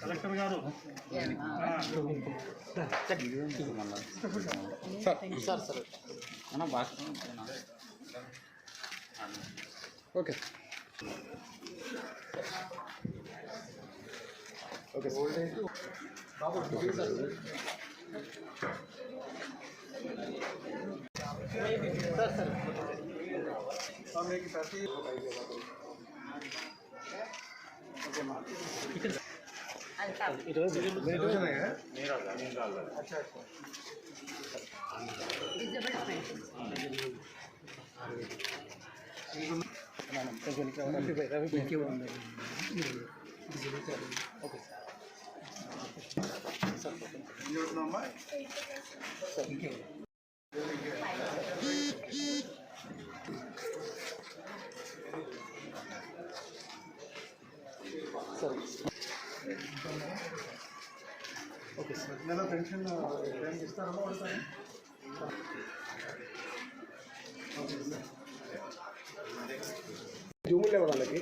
Collector గారు sir sir మన భాష ఓకే ఓకే. सर सर सामने की फैक्ट्री अच्छा okay sir number okay sir. నెల పెన్షన్ టైం ఇస్తారమ్మా వాడతారా జూములు వాళ్ళకి?